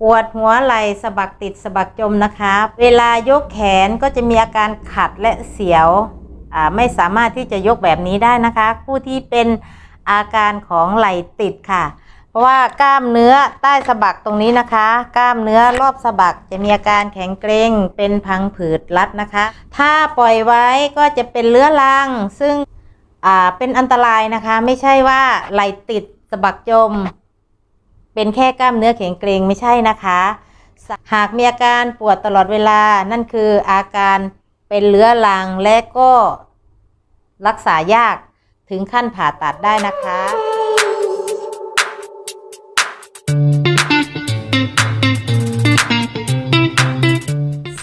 ปวดหัวไหล่สะบักติดสะบักจมนะคะ เวลายกแขนก็จะมีอาการขัดและเสียวไม่สามารถที่จะยกแบบนี้ได้นะคะ ผู้ที่เป็นอาการของไหล่ติดค่ะ เพราะว่ากล้ามเนื้อใต้สะบักตรงนี้นะคะ กล้ามเนื้อรอบสะบักจะมีอาการแข็งเกร็งเป็นพังผืดรัดนะคะ ถ้าปล่อยไว้ก็จะเป็นเลื้อรังซึ่งเป็นอันตรายนะคะ ไม่ใช่ว่าไหล่ติดสะบักจม เป็นแค่กล้ามเนื้อแข็งเกร็งไม่ใช่นะคะ หากมีอาการปวดตลอดเวลานั่นคืออาการเป็นเรื้อรังและก็รักษายากถึงขั้นผ่าตัดได้นะคะ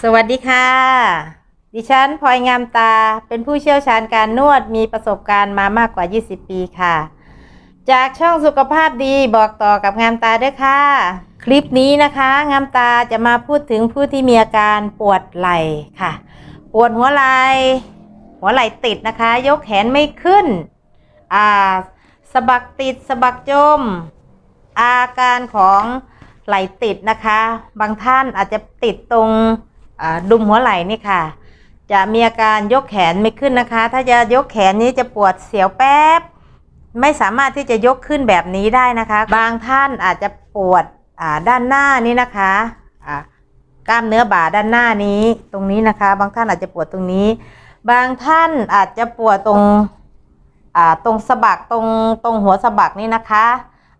สวัสดีค่ะ ดิฉันพลอยงามตา เป็นผู้เชี่ยวชาญการนวดมีประสบการณ์มามากกว่า 20 ปีค่ะ จากช่องสุขภาพดีบอกต่อกับงามตาด้วยค่ะ คลิปนี้นะคะงามตาจะมาพูดถึงผู้ที่มีอาการปวดไหล่ค่ะ ปวดหัวไหล่หัวไหล่ติดนะคะ ยกแขนไม่ขึ้นอ่าสะบักติดสะบักจม อาการของไหล่ติดนะคะ บางท่านอาจจะติดตรงดุมหัวไหล่นี่ค่ะ จะมีอาการยกแขนไม่ขึ้นนะคะ ถ้าจะยกแขนนี้จะปวดเสียวแป๊บ ไม่สามารถที่จะยกขึ้นแบบนี้ได้นะคะ บางท่านอาจจะปวดด้านหน้านี้นะคะกล้ามเนื้อบ่าด้านหน้านี้ตรงนี้นะคะ บางท่านอาจจะปวดตรงนี้ บางท่านอาจจะปวดตรงตรงสะบักตรงตรงหัวสะบักนี่นะคะ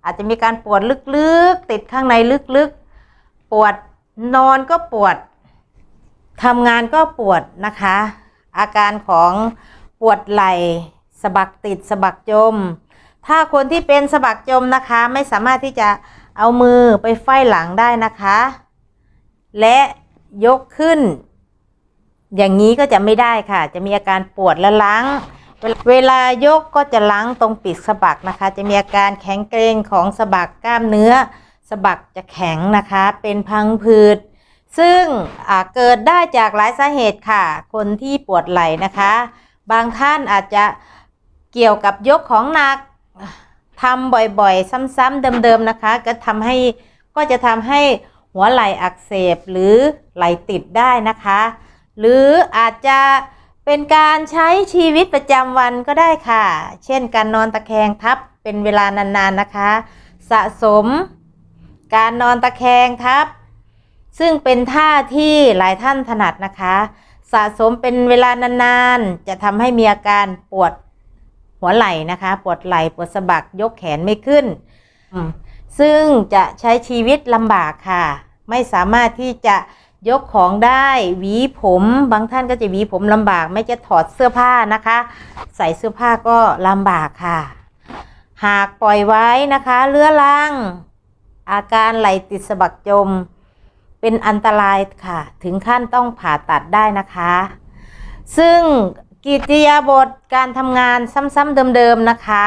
อาจจะมีการปวดลึกๆ ติดข้างในลึกๆ ปวดนอนก็ปวดทำงานก็ปวดนะคะ อาการของปวดไหล่สะบักติดสะบักจม ถ้าคนที่เป็นสะบักจมนะคะ ไม่สามารถที่จะเอามือไปไฟหลังได้นะคะ และยกขึ้น อย่างนี้ก็จะไม่ได้ค่ะ จะมีอาการปวดและล้างเวลายกก็จะล้างตรงปีกสะบักนะคะ จะมีอาการแข็งเกร็งของสะบักกล้ามเนื้อสะบักจะแข็งนะคะ เป็นพังผืดซึ่งเกิดได้จากหลายสาเหตุค่ะ คนที่ปวดไหล่นะคะ บางท่านอาจจะเกี่ยวกับยกของหนัก ทำบ่อยๆ ซ้ำๆเดิมๆนะคะ ก็ทำให้ก็จะทำให้หัวไหล่อักเสบหรือไหลติดได้นะคะ หรืออาจจะเป็นการใช้ชีวิตประจำวันก็ได้ค่ะ เช่นการนอนตะแคงทับเป็นเวลานานๆนะคะ สะสม การนอนตะแคงทับ ซึ่งเป็นท่าที่หลายท่านถนัดนะคะ สะสมเป็นเวลานานๆ จะทำให้มีอาการปวด หัวไหล่นะคะ ปวดไหล่ปวดสะบักยกแขนไม่ขึ้นอืมซึ่งจะใช้ชีวิตลำบากค่ะ ไม่สามารถที่จะยกของได้หวีผม บางท่านก็จะหวีผมลำบาก ไม่จะถอดเสื้อผ้านะคะ ใส่เสื้อผ้าก็ลำบากค่ะ หากปล่อยไว้นะคะเลื้อรังอาการไหลติดสะบักจม เป็นอันตรายค่ะ ถึงขั้นต้องผ่าตัดได้นะคะ ซึ่ง กิจยาบทการทำงานซ้ำๆเดิมๆนะคะ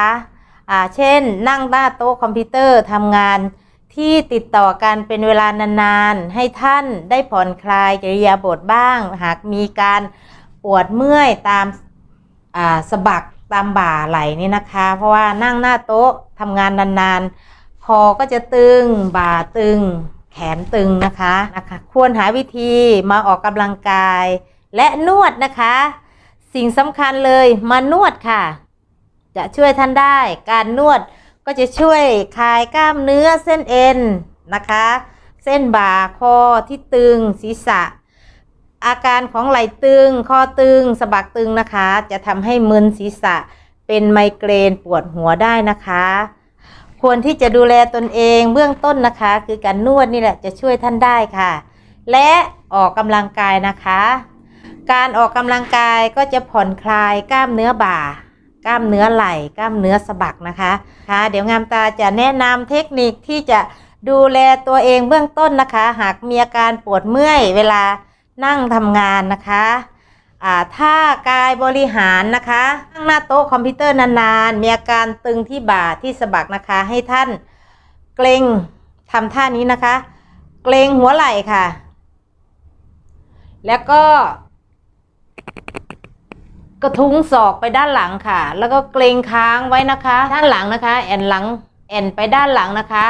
อ่าเช่น นั่งหน้าโต๊ะคอมพิวเตอร์ทำงานที่ติดต่อกันเป็นเวลานานๆ ให้ท่านได้ผ่อนคลายกิริยาบทบ้าง หากมีการปวดเมื่อยตามาสะบักตามบ่าไหล่นี่นะคะ เพราะว่านั่งหน้าโต๊ะทำงานนานๆ คอก็จะตึง บ่าตึง แขนตึงนะคะนะคะ ควรหาวิธีมาออกกำลังกายและนวดนะคะ สิ่งสำคัญเลยมานวดค่ะ จะช่วยท่านได้ การนวดก็จะช่วยคลายกล้ามเนื้อเส้นเอ็นนะคะ เส้นบ่าคอที่ตึงศีรษะ อาการของไหล่ตึง คอตึงสะบักตึงนะคะ จะทำให้มึนศีรษะเป็นไมเกรนปวดหัวได้นะคะ ควรที่จะดูแลตนเองเบื้องต้นนะคะ คือการนวดนี่แหละจะช่วยท่านได้ค่ะ และออกกำลังกายนะคะ การออกกำลังกายก็จะผ่อนคลายกล้ามเนื้อบ่า กล้ามเนื้อไหล่ กล้ามเนื้อสะบักนะคะค่ะเดี๋ยวงามตาจะแนะนำเทคนิคที่จะดูแลตัวเองเบื้องต้นนะคะ หากมีอาการปวดเมื่อยเวลานั่งทำงานนะคะอ่าถ้ากายบริหารนะคะนั่งหน้าโต๊ะคอมพิวเตอร์นานๆ มีอาการตึงที่บ่าที่สะบักนะคะ ให้ท่านเกรงทำท่านี้นะคะ เกรงหัวไหล่ค่ะ แล้วก็ กระทุ้งศอกไปด้านหลังค่ะ แล้วก็เกรงค้างไว้นะคะ ด้านหลังนะคะ แอนหลัง แอนไปด้านหลังนะคะ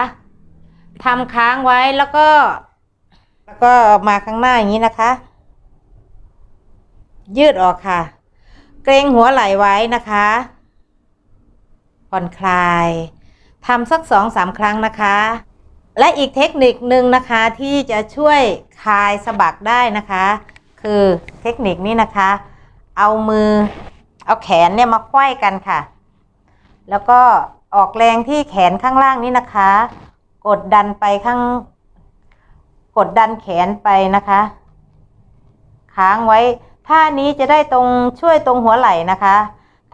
ทำค้างไว้แล้วก็ แล้วก็มาข้างหน้าอย่างนี้นะคะ ยืดออกค่ะ เกรงหัวไหล่ไว้นะคะผ่อนคลายทำสักสองสามครั้งนะคะ และอีกเทคนิคหนึ่งนะคะที่จะช่วยคลายสะบักได้นะคะ คือเทคนิคนี้นะคะ เอามือเอาแขนเนี่ยมาไขว้กันค่ะ แล้วก็ออกแรงที่แขนข้างล่างนี้นะคะ กดดันไปข้าง กดดันแขนไปนะคะ ค้างไว้ท่านี้จะได้ตรงช่วยตรงหัวไหล่นะคะ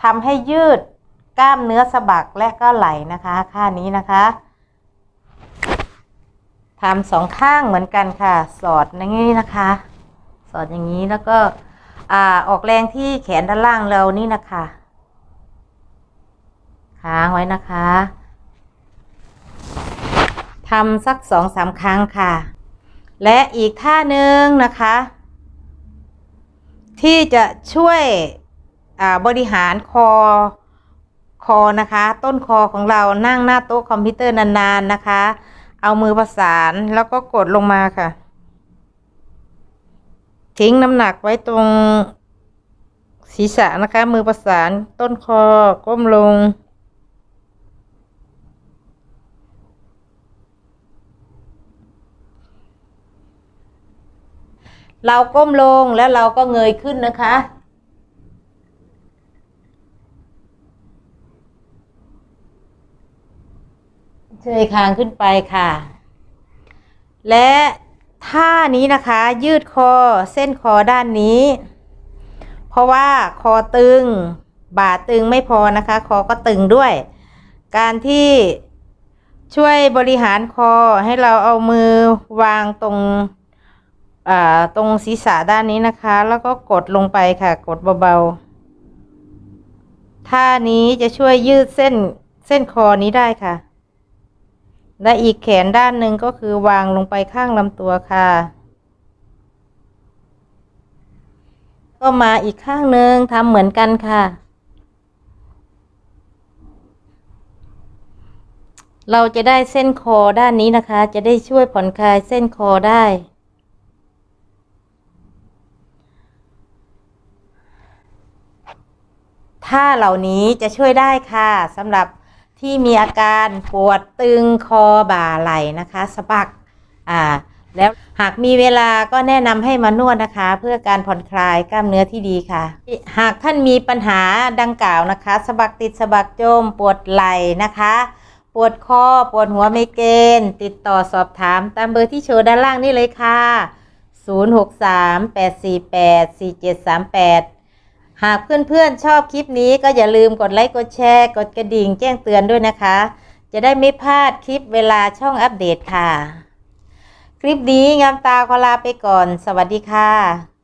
ทำให้ยืดกล้ามเนื้อสะบักและก็ไหล่นะคะท่านี้นะคะทำสองข้างเหมือนกันค่ะ สอดอย่างนี้นะคะ อดอย่างนี้แล้วก็อ่าออกแรงที่แขนด้านล่างเรานี่นะคะค้างไว้นะคะทำสักสองสามครั้งค่ะ และอีกท่าหนึ่งนะคะ ที่จะช่วยบริหารคอคอนะคะ ต้นคอของเรานั่งหน้าโต๊ะคอมพิวเตอร์นานๆนะคะ เอามือประสานแล้วก็กดลงมาค่ะ ทิ้งน้ำหนักไว้ตรงศีรษะนะคะ มือประสานต้นคอก้มลง เราก้มลงแล้วเราก็เงยขึ้นนะคะเชยคางขึ้นไปค่ะ และ ท่านี้นะคะ ยืดคอเส้นคอด้านนี้ เพราะว่าคอตึง บ่าตึงไม่พอนะคะ คอก็ตึงด้วย การที่ช่วยบริหารคอให้เราเอามือวางตรงตรงศีรษะด้านนี้นะคะ แล้วก็กดลงไปค่ะ กดเบาๆท่านี้จะช่วยยืดเส้นเส้นคอนี้ได้ค่ะ และอีกแขนด้านหนึ่งก็คือวางลงไปข้างลำตัวค่ะ ก็มาอีกข้างหนึ่งทำเหมือนกันค่ะ เราจะได้เส้นคอด้านนี้นะคะ จะได้ช่วยผ่อนคลายเส้นคอได้ท่าเหล่านี้จะช่วยได้ค่ะสำหรับ ที่มีอาการปวดตึงคอบ่าไหล่นะคะสะบักอ่าแล้วหากมีเวลาก็แนะนำให้มานวดนะคะ เพื่อการผ่อนคลายกล้ามเนื้อที่ดีค่ะ หากท่านมีปัญหาดังกล่าวนะคะสะบักติดสะบักจม ปวดไหล่นะคะ ปวดคอปวดหัวไมเกรนติดต่อสอบถามตามเบอร์ที่โชว์ด้านล่างนี่เลยค่ะ 0638484738 หากเพื่อนๆชอบคลิปนี้ก็อย่าลืมกดไลค์กดแชร์กดกระดิ่งแจ้งเตือนด้วยนะคะ จะได้ไม่พลาดคลิปเวลาช่องอัปเดตค่ะ คลิปนี้งามตาขอลาไปก่อน สวัสดีค่ะ